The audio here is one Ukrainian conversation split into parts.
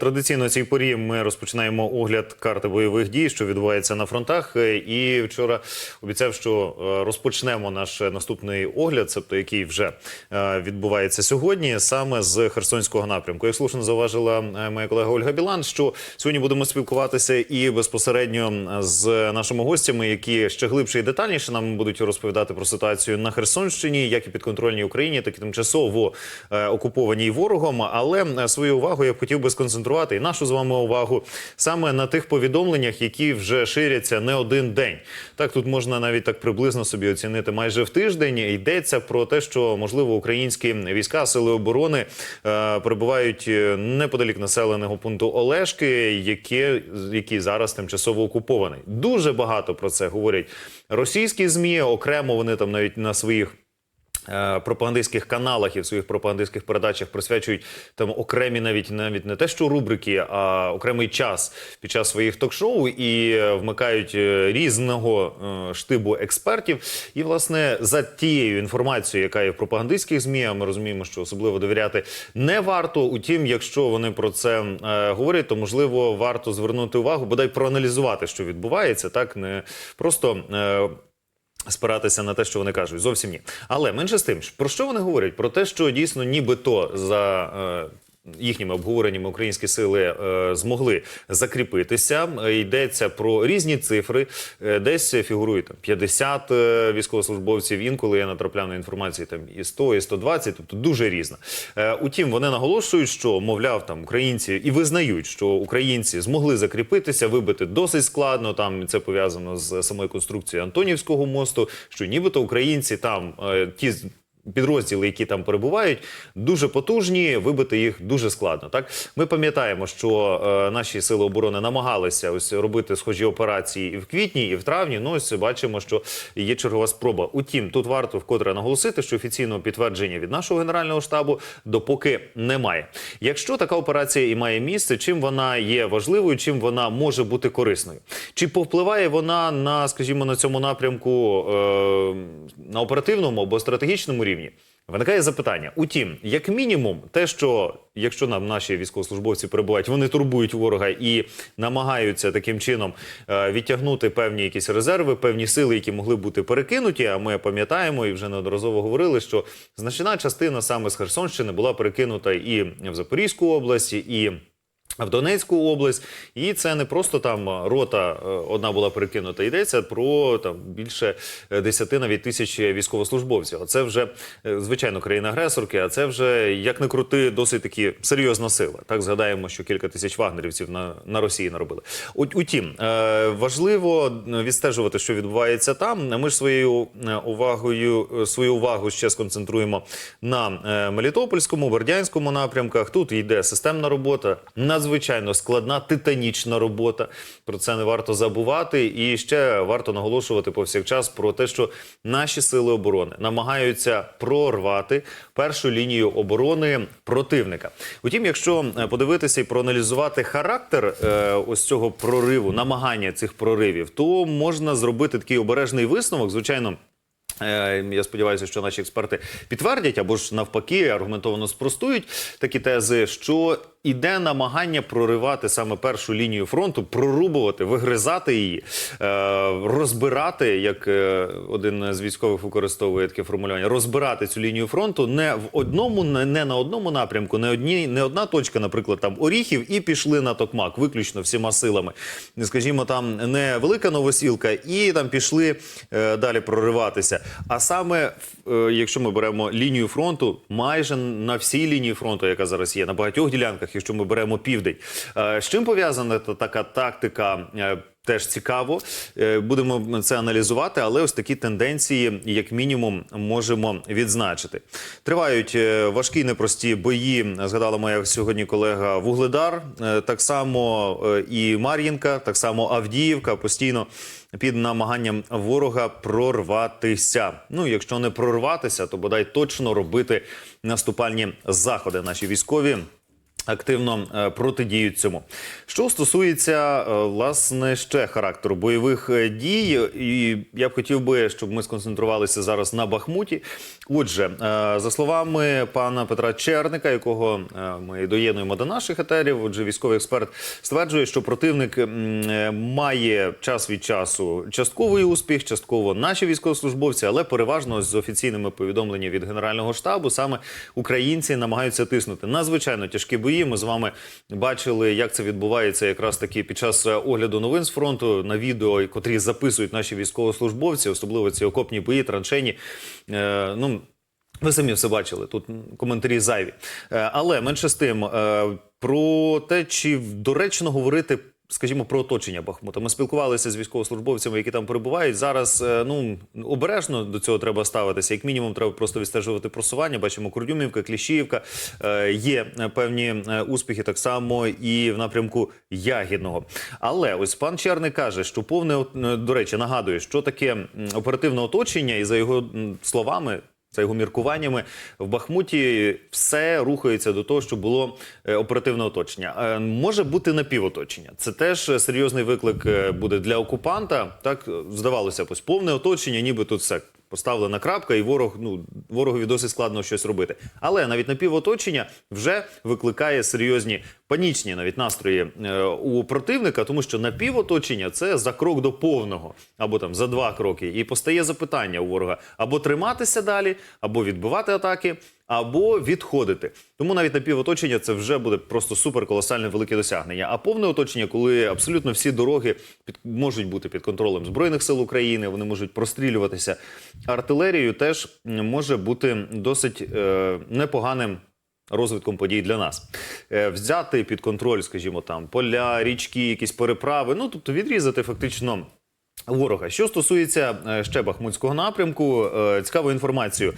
Традиційно цій порі ми розпочинаємо огляд карти бойових дій, що відбувається на фронтах. Е, І вчора обіцяв, що е, розпочнемо наш наступний огляд, тобто який вже е, відбувається сьогодні, саме з Херсонського напрямку. Як слушно зауважила моя колега Ольга Білан, що сьогодні будемо спілкуватися і безпосередньо з нашими гостями, які ще глибше і детальніше нам будуть розповідати про ситуацію на Херсонщині, як і підконтрольній Україні, так і тимчасово окупованій ворогом. Але свою увагу я б хотів би сконцентрувати і нашу з вами увагу саме на тих повідомленнях, які вже ширяться не один день. Так тут можна навіть так приблизно собі оцінити майже в тиждень. Йдеться про те, що можливо українські війська сили оборони е, перебувають е, неподалік населеного пункту Олешки, яке який зараз тимчасово окупований. Дуже багато про це говорять російські змі. Окремо вони там навіть на своїх. Е, Пропагандистських каналах і в своїх пропагандистських передачах присвячують там окремі навіть навіть не те, що рубрики, а окремий час під час своїх ток-шоу і е, вмикають е, різного штибу експертів. І власне за тією інформацією, яка є в пропагандистських змі, ми розуміємо, що особливо довіряти не варто. Утім, якщо вони про це е, говорять, то можливо варто звернути увагу, бодай проаналізувати, що відбувається, так не просто. Е, Спиратися на те, що вони кажуть, зовсім ні. Але менше з тим, про що вони говорять? Про те, що дійсно нібито за е, їхніми обговореннями українські сили е, змогли закріпитися. Е, Йдеться про різні цифри. Е, десь фігурує там 50 е, військовослужбовців. Інколи я натрапляв на інформацію там і 100, і 120, тобто дуже різна. Утім, вони наголошують, що мовляв, там українці і визнають, що українці змогли закріпитися, вибити досить складно. Там це пов'язано з самою конструкцією Антонівського мосту. Що нібито українці там ті підрозділи, які там перебувають, дуже потужні. Вибити їх дуже складно. Так ми пам'ятаємо, що е, наші сили оборони намагалися ось робити схожі операції і в квітні, і в травні. Ну ось бачимо, що є чергова спроба. Утім, тут варто вкотре наголосити, що офіційного підтвердження від нашого генерального штабу допоки немає. Якщо така операція і має місце, чим вона є важливою, чим вона може бути корисною? Чи повпливає вона на, скажімо, на цьому напрямку е, на оперативному або стратегічному рівні? Виникає запитання. Утім, як мінімум, те, що якщо нам наші військовослужбовці перебувають, вони турбують ворога і намагаються таким чином е, відтягнути певні якісь резерви, певні сили, які могли бути перекинуті. А ми пам'ятаємо і вже неодноразово говорили, що значна частина саме з Херсонщини була перекинута і в Запорізьку область, і в Донецьку область, і це не просто там рота е, одна була перекинута. Йдеться про там більше е, 10 навіть тисяч військовослужбовців. А це вже е, звичайно країна-агресорки. А це вже як не крути, досить таки серйозна сила. Так згадаємо, що кілька тисяч вагнерівців на, на Росії наробили. Утім, е, важливо відстежувати, що відбувається там. Ми ж своєю е, увагою е, свою увагу ще сконцентруємо на е, Мелітопольському, Бердянському напрямках. Тут йде системна робота, надзвичайно складна, титанічна робота. Про це не варто забувати. І ще варто наголошувати повсякчас про те, що наші сили оборони намагаються прорвати першу лінію оборони противника. Утім, якщо е, подивитися і проаналізувати характер е, ось цього прориву, намагання цих проривів, то можна зробити такий обережний висновок. Звичайно. Е, Я сподіваюся, що наші експерти підтвердять або ж навпаки аргументовано спростують такі тези, що іде намагання проривати саме першу лінію фронту, прорубувати, вигризати її, е, розбирати, як е, один з військових використовує таке формулювання, розбирати цю лінію фронту не в одному, не, на одному напрямку, не одні, не одна точка, наприклад, там Оріхів, і пішли на Токмак, виключно всіма силами. Скажімо, там не велика новосілка, і там пішли е, далі прориватися. А саме, якщо ми беремо лінію фронту, майже на всій лінії фронту, яка зараз є, на багатьох ділянках, якщо ми беремо південь. Е, з чим пов'язана та така тактика? е, Теж цікаво, Е, будемо це аналізувати, але ось такі тенденції, як мінімум, можемо відзначити. Тривають важкі непрості бої. Згадала моя сьогодні колега Вугледар. Так само і Мар'їнка, так само Авдіївка постійно під намаганням ворога прорватися. Ну, якщо не прорватися, то бодай точно робити наступальні заходи. Наші військові Активно е, протидіють цьому. Що стосується е, власне ще характеру бойових е, дій, і я б хотів би, щоб ми сконцентрувалися зараз на Бахмуті. Отже, за словами пана Петра Черника, якого ми доєднуємо до наших етерів, отже, військовий експерт стверджує, що противник має час від часу частковий успіх, частково наші військовослужбовці, але переважно з офіційними повідомленнями від генерального штабу саме українці намагаються тиснути. Надзвичайно тяжкі бої. Ми з вами бачили, як це відбувається якраз таки під час е, огляду новин з фронту на відео, котрі записують наші військовослужбовці, особливо ці окопні бої, траншені. Е, ну ви самі все бачили тут коментарі зайві. Е, Але менше з тим е, про те, чи доречно говорити. Скажімо, про оточення Бахмута. Ми спілкувалися з військовослужбовцями, які там перебувають. Зараз е, ну обережно до цього треба ставитися. Як мінімум, треба просто відстежувати просування. Бачимо Курдюмівка, Кліщіївка. Е, Є е, певні успіхи так само і в напрямку Ягідного. Але ось пан Черник каже, що повне до речі, нагадує, що таке оперативне оточення, і за його словами. За його міркуваннями в Бахмуті все рухається до того, щоб було е, оперативне оточення. Е, Може бути напівоточення. Це теж е, серйозний виклик буде для окупанта. Так здавалося, ось повне оточення, ніби тут все поставлена крапка, і ворог ну ворогові досить складно щось робити. Але навіть напівоточення вже викликає серйозні панічні навіть настрої е, у противника, тому що напівоточення це за крок до повного, або там за два кроки. І постає запитання у ворога або триматися далі, або відбивати атаки. Або відходити, тому навіть напівоточення це вже буде просто супер колосальне велике досягнення. А повне оточення, коли абсолютно всі дороги під можуть бути під контролем збройних сил України, вони можуть прострілюватися артилерією, теж може бути досить е, непоганим розвитком подій для нас. Е, взяти під контроль, скажімо, там поля, річки, якісь переправи, ну тобто відрізати фактично. Ворога, що стосується е, ще Бахмутського напрямку, е, цікаву інформацію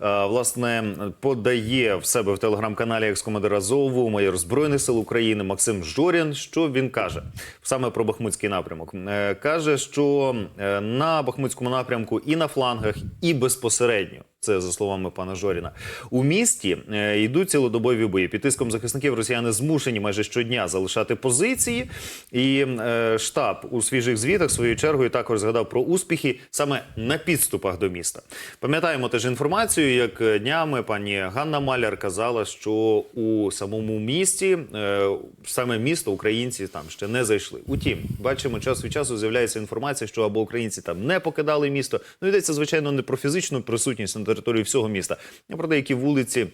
власне подає в себе в телеграм-каналі екс-командир Азову, майор збройних сил України Максим Жорін. Що він каже саме про Бахмутський напрямок? Каже, що на Бахмутському напрямку і на флангах, і безпосередньо. Це за словами пана Жоріна. У місті е, йдуть цілодобові бої. Під тиском захисників росіяни змушені майже щодня залишати позиції. І е, штаб у свіжих звітах своєю чергою також згадав про успіхи саме на підступах до міста. Пам'ятаємо теж інформацію, як е, днями пані Ганна Маляр казала, що у самому місті е, саме місто українці там ще не зайшли. Утім, бачимо, час від часу з'являється інформація, що або українці там не покидали місто. Ну йдеться звичайно не про фізичну присутність на території всього міста, про деякі вулиці.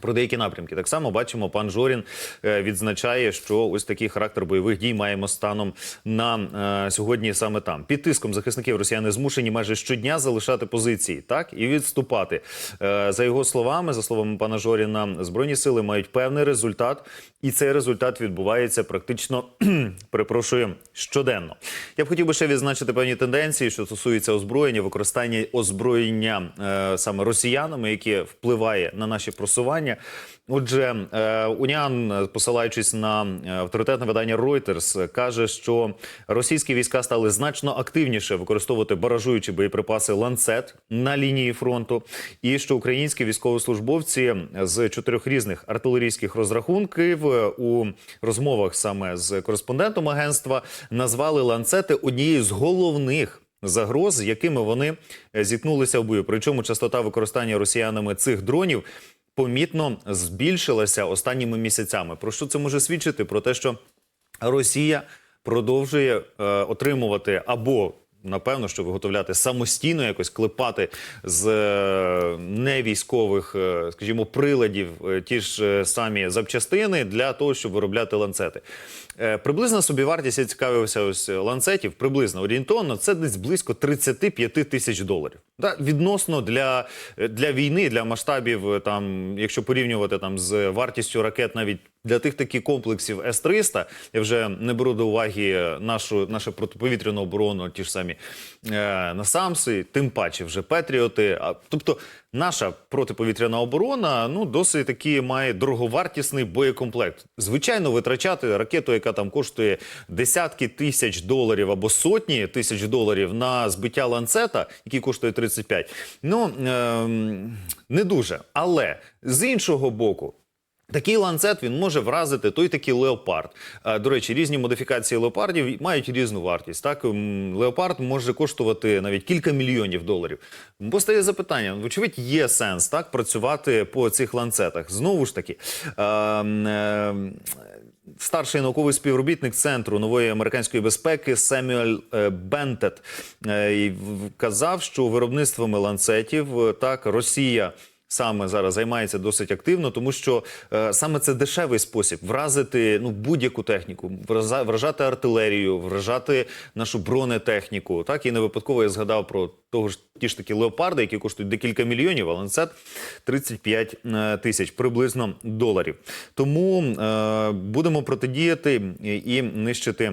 Про деякі напрямки так само бачимо, пан Жорін е, відзначає, що ось такий характер бойових дій маємо станом на е, сьогодні саме там. Під тиском захисників росіяни змушені майже щодня залишати позиції, так і відступати. Е, за його словами, за словами пана Жоріна, збройні сили мають певний результат, і цей результат відбувається практично перепрошую щоденно. Я б хотів би ще відзначити певні тенденції, що стосуються озброєння, використання озброєння саме росіянами, яке впливає на наші просування. Отже, е, Уніан, посилаючись на е, авторитетне видання Reuters, каже, що російські війська стали значно активніше використовувати баражуючі боєприпаси ланцет на лінії фронту, і що українські військовослужбовці з чотирьох різних артилерійських розрахунків е, у розмовах саме з кореспондентом агентства назвали ланцети однією з головних загроз, з якими вони зіткнулися в бою. Причому частота використання росіянами цих дронів помітно збільшилася останніми місяцями. Про що це може свідчити? Про те, що Росія продовжує е, отримувати або напевно, що виготовляти самостійно, якось клепати з е, невійськових, е, скажімо, приладів е, ті ж самі запчастини для того, щоб виробляти ланцети. Е, Приблизна собівартість я цікавився ось ланцетів, приблизно орієнтовно, це десь близько 35 тисяч доларів. Да, відносно для, е, для війни, для масштабів, е, там, якщо порівнювати там з вартістю ракет, навіть для тих таких комплексів С-300, я вже не беру до уваги нашу, нашу протиповітряну оборону, ті ж самі е, насамси, тим паче вже Петріоти. А, тобто наша протиповітряна оборона ну, досить таки має дороговартісний боєкомплект. Звичайно, витрачати ракету, яка там коштує десятки тисяч доларів або сотні тисяч доларів на збиття ланцета, який коштує 35, ну, е, не дуже. Але з іншого боку, Такий ланцет він може вразити той такий леопард. Е, До речі, різні модифікації леопардів мають різну вартість. Так леопард може коштувати навіть кілька мільйонів доларів. Постає запитання: вочевидь, є сенс так працювати по цих ланцетах. Знову ж таки. е, е, Старший науковий співробітник центру нової американської безпеки Семюель е, Бентет е, і в- вказав, що виробництвами ланцетів так Росія. Саме зараз займається досить активно, тому що е, саме це дешевий спосіб вразити ну будь-яку техніку, вражати артилерію, вражати нашу бронетехніку. Так і не випадково я згадав про того ж ті ж такі леопарди, які коштують декілька мільйонів, а ланцет 35 е, тисяч приблизно доларів. Тому е, будемо протидіяти і нищити.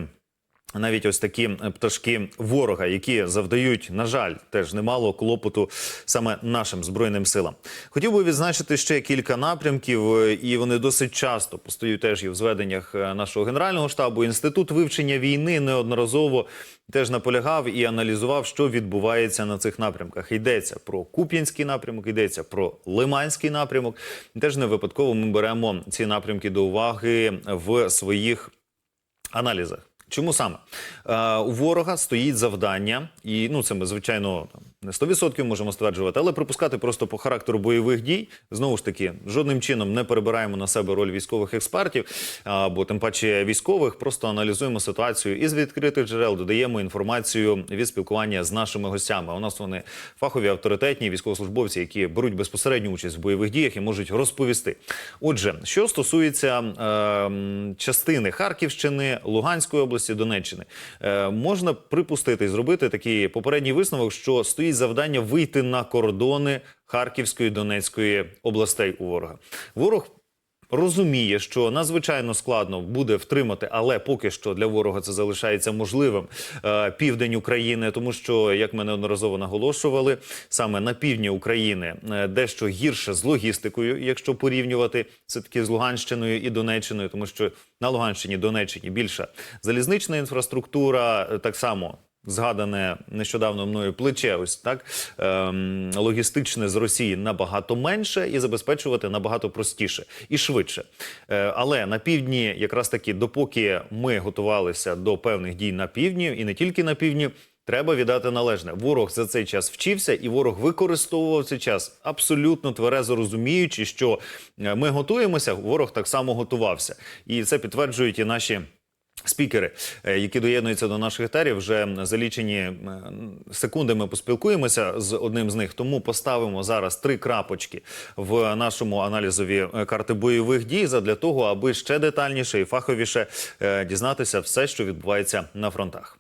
Навіть ось такі е, пташки ворога, які завдають, на жаль, теж немало клопоту саме нашим збройним силам. Хотів би відзначити ще кілька напрямків, е, і вони досить часто постають теж і в зведеннях е, нашого генерального штабу. Інститут вивчення війни неодноразово теж наполягав і аналізував, що відбувається на цих напрямках. Йдеться про Куп'янський напрямок, йдеться про Лиманський напрямок. Теж не випадково ми беремо ці напрямки до уваги в своїх аналізах. Чому саме? Е, у ворога стоїть завдання, і ну це ми звичайно там, не 100% можемо стверджувати, але припускати просто по характеру бойових дій знову ж таки жодним чином не перебираємо на себе роль військових експертів або тим паче військових. Просто аналізуємо ситуацію із відкритих джерел, додаємо інформацію від спілкування з нашими гостями. У нас вони фахові авторитетні військовослужбовці, які беруть безпосередню участь в бойових діях і можуть розповісти. Отже, що стосується е, частини Харківщини, Луганської області, Донеччини, е, можна припустити і зробити такий попередній висновок, що стоїть завдання вийти на кордони Харківської Донецької областей у ворога. Ворог розуміє, що надзвичайно складно буде втримати, але поки що для ворога це залишається можливим е, південь України, тому що, як ми неодноразово наголошували, саме на півдні України е, дещо гірше з логістикою, якщо порівнювати все таки з Луганщиною і Донеччиною, тому що на Луганщині, Донеччині більша залізнична інфраструктура, е, так само згадане нещодавно мною плече, ось так ем, логістичне з Росії набагато менше і забезпечувати набагато простіше і швидше. Е, але на півдні, якраз таки, допоки ми готувалися до певних дій на півдні, і не тільки на півдні. Треба віддати належне. Ворог за цей час вчився, і ворог використовував цей час абсолютно тверезо розуміючи, що е, ми готуємося. Ворог так само готувався, і це підтверджують і наші спікери, е, які доєднуються до наших етерів, вже за лічені е, секунди ми поспілкуємося з одним з них. Тому поставимо зараз три крапочки в нашому аналізові е, карти бойових дій задля того, аби ще детальніше і фаховіше дізнатися все, що відбувається на фронтах.